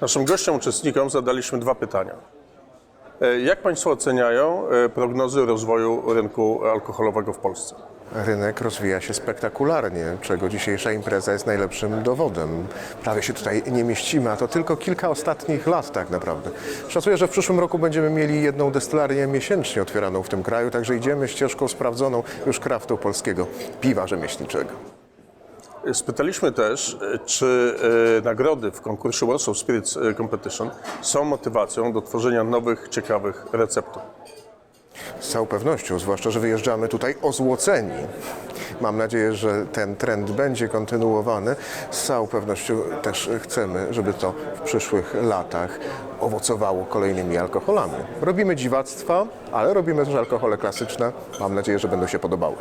Naszym gościom, uczestnikom zadaliśmy dwa pytania. E, Jak Państwo oceniają e, prognozy rozwoju rynku alkoholowego w Polsce? Rynek rozwija się spektakularnie, czego dzisiejsza impreza jest najlepszym dowodem. Prawie się tutaj nie mieścimy, a to tylko kilka ostatnich lat tak naprawdę. Szacuję, że w przyszłym roku będziemy mieli jedną destylarię miesięcznie otwieraną w tym kraju, także idziemy ścieżką sprawdzoną już kraftu polskiego piwa rzemieślniczego. Spytaliśmy też, e, czy e, nagrody w konkursie Warsaw Spirits e, Competition są motywacją do tworzenia nowych, ciekawych receptur. Z całą pewnością, zwłaszcza, że wyjeżdżamy tutaj ozłoceni. Mam nadzieję, że ten trend będzie kontynuowany. Z całą pewnością też chcemy, żeby to w przyszłych latach owocowało kolejnymi alkoholami. Robimy dziwactwa, ale robimy też alkohole klasyczne. Mam nadzieję, że będą się podobały.